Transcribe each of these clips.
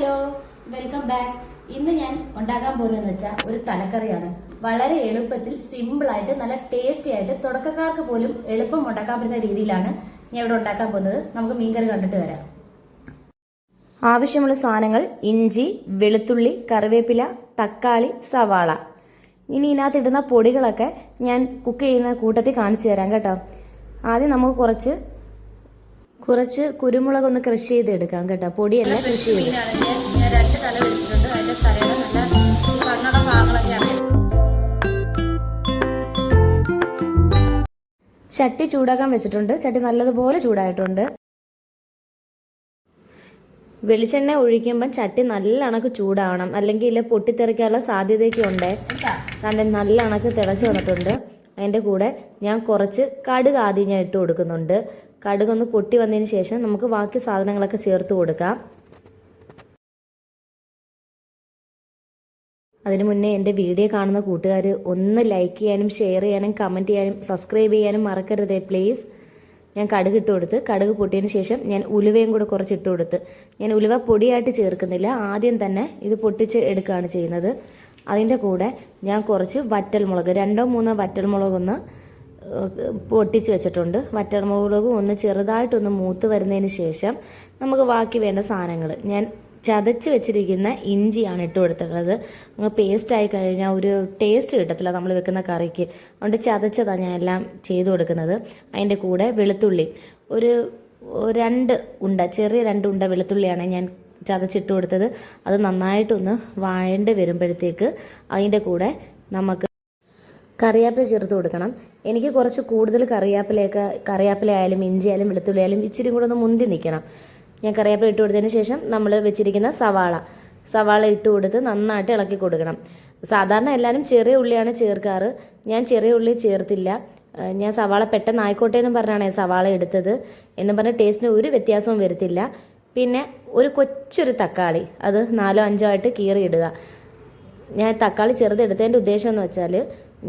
Hello welcome back ഇന്ന് ഞാൻ ഉണ്ടാക്കാൻ പോകുന്നതെന്ന് വെച്ചാൽ ഒരു തലക്കറിയാണ്. വളരെ എളുപ്പത്തിൽ സിമ്പിളായിട്ട് നല്ല ടേസ്റ്റി ആയിട്ട് തുടക്കക്കാർക്ക് പോലും എളുപ്പം ഉണ്ടാക്കാൻ പറ്റുന്ന രീതിയിലാണ് ഞാൻ ഇവിടെ ഉണ്ടാക്കാൻ പോകുന്നത്. നമുക്ക് മീൻകറി കണ്ടിട്ട് വരാം. ആവശ്യമുള്ള സാധനങ്ങൾ ഇഞ്ചി വെളുത്തുള്ളി കറിവേപ്പില തക്കാളി സവാള. ഇനി ഇതിനകത്ത് ഇടുന്ന പൊടികളൊക്കെ ഞാൻ കുക്ക് ചെയ്യുന്ന കൂട്ടത്തിൽ കാണിച്ചു തരാം കേട്ടോ. ആദ്യം നമുക്ക് കുറച്ച് കുറച്ച് കുരുമുളക് ഒന്ന് കൃഷി ചെയ്ത് എടുക്കാം കേട്ടോ. പൊടിയല്ല കൃഷി ചെയ്ത് രണ്ട് തല വെച്ചിട്ടുണ്ട്. തലയുടെ നല്ല കണ്ണട ഭാഗങ്ങളൊക്കെയാണ് ചട്ടി ചൂടാക്കാൻ വെച്ചിട്ടുണ്ട്. ചട്ടി നല്ലതുപോലെ ചൂടായിട്ടുണ്ട്. വെളിച്ചെണ്ണ ഒഴിക്കുമ്പോൾ ചട്ടി നല്ല അണക്ക് ചൂടാവണം. അല്ലെങ്കിൽ പൊട്ടിത്തെറിക്കാനുള്ള സാധ്യതയൊക്കെ ഉണ്ട്. നല്ല നല്ല അണക്ക് തിളച്ച് വന്നിട്ടുണ്ട്. അതിന്റെ കൂടെ ഞാൻ കുറച്ച് കടുക് ആദ്യം ഞാൻ ഇട്ട് കൊടുക്കുന്നുണ്ട്. കടുക് ഒന്ന് പൊട്ടി വന്നതിന് ശേഷം നമുക്ക് ബാക്കി സാധനങ്ങളൊക്കെ ചേർത്ത് കൊടുക്കാം. അതിനു മുന്നേ എന്റെ വീഡിയോ കാണുന്ന കൂട്ടുകാർ ഒന്ന് ലൈക്ക് ചെയ്യാനും ഷെയർ ചെയ്യാനും കമന്റ് ചെയ്യാനും സബ്സ്ക്രൈബ് ചെയ്യാനും മറക്കരുതേ പ്ലീസ് ഞാൻ കടുക് ഇട്ട് കൊടുത്ത് കടുക് പൊട്ടിയതിന് ശേഷം ഞാൻ ഉലുവയും കൂടെ കുറച്ച് ഇട്ട് കൊടുത്ത്. ഞാൻ ഉലുവ പൊടിയായിട്ട് ചേർക്കുന്നില്ല ആദ്യം തന്നെ ഇത് പൊട്ടിച്ച് എടുക്കുകയാണ് ചെയ്യുന്നത്. അതിന്റെ കൂടെ ഞാൻ കുറച്ച് വറ്റൽമുളക് രണ്ടോ മൂന്നോ വറ്റൽമുളക് ഒന്ന് ഏഹ്, പൊട്ടിച്ച് വെച്ചിട്ടുണ്ട്. വറ്റൽമുളകും ഒന്ന് ചെറുതായിട്ടൊന്ന് മൂത്ത് വരുന്നതിന് ശേഷം നമുക്ക് ബാക്കി വേണ്ട സാധനങ്ങൾ. ഞാൻ ചതച്ച് വെച്ചിരിക്കുന്ന ഇഞ്ചിയാണ് ഇട്ട് കൊടുത്തിട്ടുള്ളത്. അങ്ങ് പേസ്റ്റ് ആയി കഴിഞ്ഞാൽ ഒരു ടേസ്റ്റ് കിട്ടത്തില്ല നമ്മൾ വെക്കുന്ന കറിക്ക്. അതുകൊണ്ട് ചതച്ചതാണ് ഞാൻ എല്ലാം ചെയ്തു കൊടുക്കുന്നത്. അതിന്റെ കൂടെ വെളുത്തുള്ളി. ഒരു രണ്ട് ഉണ്ട ചെറിയ രണ്ട് ഉണ്ട വെളുത്തുള്ളിയാണ് ഞാൻ ചതച്ചിട്ട് കൊടുത്തത്. അത് നന്നായിട്ടൊന്ന് വാഴേണ്ടി വരുമ്പോഴത്തേക്ക് അതിന്റെ കൂടെ നമുക്ക് കറിവേപ്പില ചേർത്ത് കൊടുക്കണം. എനിക്ക് കുറച്ച് കൂടുതൽ കറിവേപ്പിലയൊക്കെ കറിവേപ്പില ആയാലും ഇഞ്ചി ആയാലും വെളുത്തുള്ളി ആയാലും ഇച്ചിരി കൂടെ ഒന്ന് മുന്തി നിൽക്കണം ഞാൻ കറിവേപ്പില ഇട്ട് കൊടുത്തതിന് ശേഷം നമ്മൾ വെച്ചിരിക്കുന്ന സവാള. സവാള ഇട്ട് കൊടുത്ത് നന്നായിട്ട് ഇളക്കി കൊടുക്കണം. സാധാരണ എല്ലാവരും ചെറിയ ഉള്ളിയാണ് ചേർക്കാറ്. ഞാൻ ചെറിയ ഉള്ളി ചേർത്തില്ല. ഞാൻ സവാള പെട്ടെന്ന് ആയിക്കോട്ടെ എന്ന് പറഞ്ഞാണ് സവാള എടുത്തത്. എന്ന് പറഞ്ഞ ടേസ്റ്റിന് ഒരു വ്യത്യാസവും വരത്തില്ല. പിന്നെ ഒരു കൊച്ചൊരു തക്കാളി. അത് നാലോ അഞ്ചോ ആയിട്ട് കീറിയിടുക. ഞാൻ തക്കാളി ചെറുതെടുത്തതിന്റെ ഉദ്ദേശം എന്ന് വെച്ചാൽ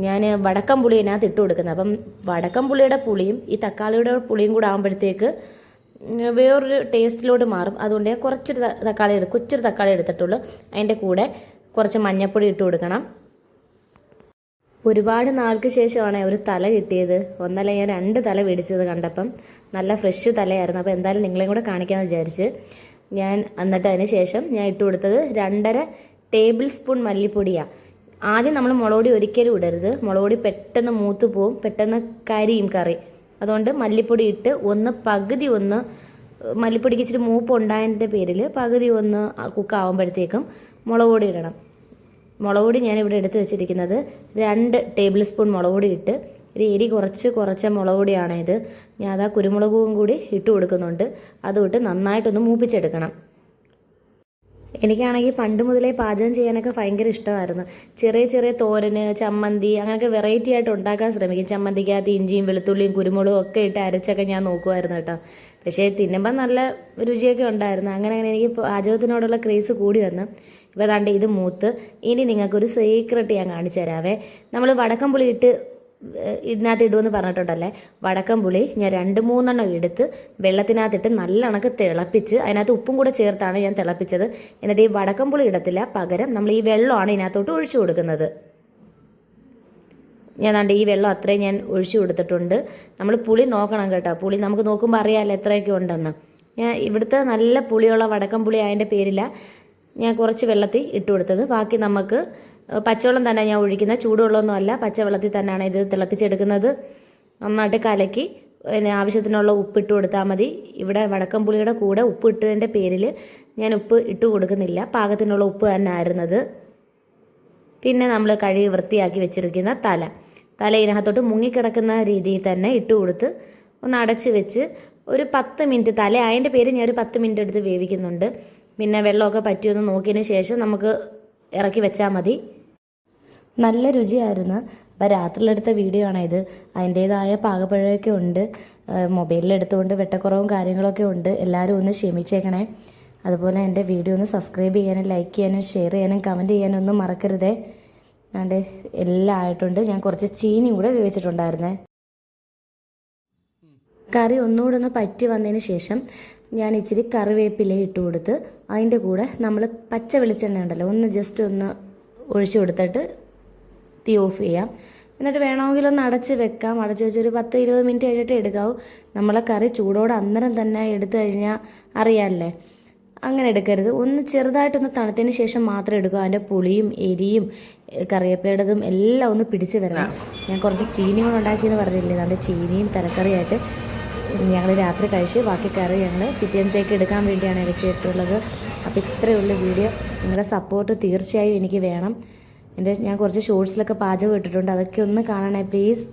ഞാൻ വടക്കം പുളി ഇതിനകത്ത് ഇട്ട് കൊടുക്കുന്നത്. അപ്പം വടക്കം പുളിയുടെ പുളിയും ഈ തക്കാളിയുടെ പുളിയും കൂടെ ആകുമ്പോഴത്തേക്ക് വേറൊരു ടേസ്റ്റിലോട്ട് മാറും. അതുകൊണ്ട് ഞാൻ കുറച്ചൊരു തക്കാളി എടുക്കും കൊച്ചൊരു തക്കാളി എടുത്തിട്ടുള്ളൂ. അതിന്റെ കൂടെ കുറച്ച് മഞ്ഞപ്പൊടി ഇട്ട് കൊടുക്കണം. ഒരുപാട് നാൾക്ക് ശേഷമാണ് ഒരു തല കിട്ടിയത്. ഒന്നല്ല ഞാൻ രണ്ട് തല മേടിച്ചത് കണ്ടപ്പം. നല്ല ഫ്രഷ് തലയായിരുന്നു. അപ്പോൾ എന്തായാലും നിങ്ങളെയും കൂടെ കാണിക്കാമെന്ന് വിചാരിച്ച് ഞാൻ എന്നിട്ട് അതിന് ശേഷം ഞാൻ ഇട്ട് കൊടുത്തത് രണ്ടര ടേബിൾ സ്പൂൺ മല്ലിപ്പൊടിയാണ് ആദ്യം നമ്മൾ മുളകൊടി ഒരിക്കലും ഇടരുത്. മുളകൊടി പെട്ടെന്ന് മൂത്ത് പോവും. പെട്ടെന്ന് കരിയും കറി. അതുകൊണ്ട് മല്ലിപ്പൊടി ഇട്ട് ഒന്ന് പകുതി ഒന്ന് മല്ലിപ്പൊടിക്ക് ഇച്ചിരി മൂപ്പ് ഉണ്ടായതിന്റെ പേരിൽ പകുതി ഒന്ന് കുക്ക് ആകുമ്പോഴത്തേക്കും മുളക് പൊടി ഇടണം. മുളക് ഞാൻ ഇവിടെ എടുത്ത് വെച്ചിരിക്കുന്നത് രണ്ട് ടേബിൾ സ്പൂൺ മുളക് ഇട്ട്. ഒരു എരി കുറച്ച് കുറച്ച മുളക് പൊടിയാണ് ഇത് ഞാൻ അതാ കുരുമുളകും കൂടി ഇട്ട് കൊടുക്കുന്നുണ്ട്. അതും ഇട്ട് നന്നായിട്ടൊന്ന് മൂപ്പിച്ചെടുക്കണം. എനിക്കാണെങ്കിൽ പണ്ട് മുതലേ പാചകം ചെയ്യാനൊക്കെ ഭയങ്കര ഇഷ്ടമായിരുന്നു. ചെറിയ ചെറിയ തോരന് ചമ്മന്തി അങ്ങനെയൊക്കെ വെറൈറ്റി ആയിട്ട് ഉണ്ടാക്കാൻ ശ്രമിക്കും. ചമ്മന്തിക്കകത്ത് ഇഞ്ചിയും വെളുത്തുള്ളിയും കുരുമുളകും ഒക്കെ ഇട്ട് അരച്ചൊക്കെ ഞാൻ നോക്കുമായിരുന്നു കേട്ടോ. പക്ഷേ തിന്നുമ്പോൾ നല്ല രുചിയൊക്കെ ഉണ്ടായിരുന്നു. അങ്ങനെ അങ്ങനെ എനിക്ക് പാചകത്തിനോടുള്ള ക്രേസ് കൂടി വന്നു. ഇപ്പോൾ ദാണ്ട് ഇത് മൂത്ത്. ഇനി നിങ്ങൾക്കൊരു സീക്രട്ട് ഞാൻ കാണിച്ചു തരാവേ നമ്മൾ വടക്കം പുളി ഇട്ട് ഇതിനകത്ത് ഇടുമെന്ന് പറഞ്ഞിട്ടുണ്ടല്ലേ? വടക്കം പുളി ഞാൻ രണ്ട് മൂന്നെണ്ണം എടുത്ത് വെള്ളത്തിനകത്തിട്ട് നല്ല കണക്ക് തിളപ്പിച്ച് അതിനകത്ത് ഉപ്പും കൂടെ ചേർത്താണ് ഞാൻ തിളപ്പിച്ചത്. എന്നിട്ട് ഈ വടക്കം പുളി ഇടത്തില്ല. പകരം നമ്മൾ ഈ വെള്ളമാണ് ഇതിനകത്തോട്ട് ഒഴിച്ചു കൊടുക്കുന്നത്. ഞാൻ കണ്ട് ഈ വെള്ളം അത്രയും ഞാൻ ഒഴിച്ചു കൊടുത്തിട്ടുണ്ട്. നമ്മൾ പുളി നോക്കണം കേട്ടോ. പുളി നമുക്ക് നോക്കുമ്പോൾ അറിയാമല്ലോ എത്രയൊക്കെ ഉണ്ടെന്ന്. ഞാൻ ഇവിടുത്തെ നല്ല പുളിയുള്ള വടക്കം പുളി അതിന്റെ പേരില ഞാൻ കുറച്ച് വെള്ളത്തിൽ ഇട്ട് കൊടുത്തത്. ബാക്കി നമുക്ക് പച്ചവെള്ളം തന്നെ ഞാൻ ഒഴിക്കുന്നത് ചൂടുവെള്ളമൊന്നും അല്ല പച്ചവെള്ളത്തിൽ തന്നെയാണ് ഇത് തിളപ്പിച്ചെടുക്കുന്നത്. നന്നായിട്ട് കലക്കി പിന്നെ ആവശ്യത്തിനുള്ള ഉപ്പ് ഇട്ട് കൊടുത്താൽ മതി. ഇവിടെ വടക്കം പുളിയുടെ കൂടെ ഉപ്പ് ഇട്ടതിന്റെ പേരിൽ ഞാൻ ഉപ്പ് ഇട്ട് കൊടുക്കുന്നില്ല. പാകത്തിനുള്ള ഉപ്പ് തന്നെ ആയിരുന്നത്. പിന്നെ നമ്മൾ കഴുകി വൃത്തിയാക്കി വെച്ചിരിക്കുന്ന തല. തല ഇതിനകത്തോട്ട് മുങ്ങിക്കിടക്കുന്ന രീതിയിൽ തന്നെ ഇട്ട് കൊടുത്ത് ഒന്ന് അടച്ച് വെച്ച് ഒരു പത്ത് മിനിറ്റ് തല അതിന്റെ പേര് ഞാൻ ഒരു പത്ത് മിനിറ്റ് എടുത്ത് വേവിക്കുന്നുണ്ട്. പിന്നെ വെള്ളമൊക്കെ പറ്റിയൊന്ന് നോക്കിയതിന് ശേഷം നമുക്ക് ഇറക്കി വെച്ചാൽ മതി. നല്ല രുചിയായിരുന്നു. അപ്പോൾ രാത്രിയിലെടുത്ത വീഡിയോ ആണ് ഇത് അതിന്റേതായ പാകപ്പഴമൊക്കെ ഉണ്ട്. മൊബൈലിലെടുത്തുകൊണ്ട് വെട്ടക്കുറവും കാര്യങ്ങളൊക്കെ ഉണ്ട്. എല്ലാവരും ഒന്ന് ക്ഷമിച്ചേക്കണേ. അതുപോലെ എന്റെ വീഡിയോ ഒന്ന് സബ്സ്ക്രൈബ് ചെയ്യാനും ലൈക്ക് ചെയ്യാനും ഷെയർ ചെയ്യാനും കമന്റ് ചെയ്യാനും ഒന്നും മറക്കരുതേ. അതുകൊണ്ട് എല്ലാം ആയിട്ടുണ്ട്. ഞാൻ കുറച്ച് ചീനിയും കൂടെ വേവിച്ചിട്ടുണ്ടായിരുന്നേ. കറി ഒന്നുകൂടെ ഒന്ന് പറ്റി വന്നതിന് ശേഷം ഞാൻ ഇച്ചിരി കറിവേപ്പില ഇട്ട് കൊടുത്ത് അതിന്റെ കൂടെ നമ്മൾ പച്ച വെളിച്ചെണ്ണ ഉണ്ടല്ലോ ഒന്ന് ജസ്റ്റ് ഒന്ന് ഒഴിച്ചു കൊടുത്തിട്ട് തീ ഓഫ് ചെയ്യാം. എന്നിട്ട് വേണമെങ്കിൽ ഒന്ന് അടച്ച് വെക്കാം. അടച്ച് വെച്ചൊരു പത്ത് ഇരുപത് മിനിറ്റ് കഴിഞ്ഞിട്ട് എടുക്കാവൂ. നമ്മളെ കറി ചൂടോടെ അന്നേരം തന്നെ എടുത്തു കഴിഞ്ഞാൽ അറിയാമല്ലേ അങ്ങനെ എടുക്കരുത്. ഒന്ന് ചെറുതായിട്ടൊന്ന് തണുത്തതിന് ശേഷം മാത്രം എടുക്കുക. അതിന്റെ പുളിയും എരിയും കറിയപ്പേടതും എല്ലാം ഒന്ന് പിടിച്ച് വരണം. ഞാൻ കുറച്ച് ചീനിയും കൂടെ ഉണ്ടാക്കിയെന്ന് പറഞ്ഞില്ലേ? നല്ല ചീനിയും തലക്കറിയായിട്ട് ഞങ്ങൾ രാത്രി കഴിച്ച് ബാക്കി കറി ഞങ്ങൾ പിറ്റേന്നത്തേക്ക് എടുക്കാൻ വേണ്ടിയാണ് വെച്ചിട്ടുള്ളത് അപ്പോൾ ഇത്രയുള്ള വീഡിയോ. നിങ്ങളുടെ സപ്പോർട്ട് തീർച്ചയായും എനിക്ക് വേണം. എന്റെ ഞാൻ കുറച്ച് ഷോർട്സിലൊക്കെ പാചകം ഇട്ടിട്ടുണ്ട്. അതൊക്കെ ഒന്ന് കാണണേ പ്ലീസ്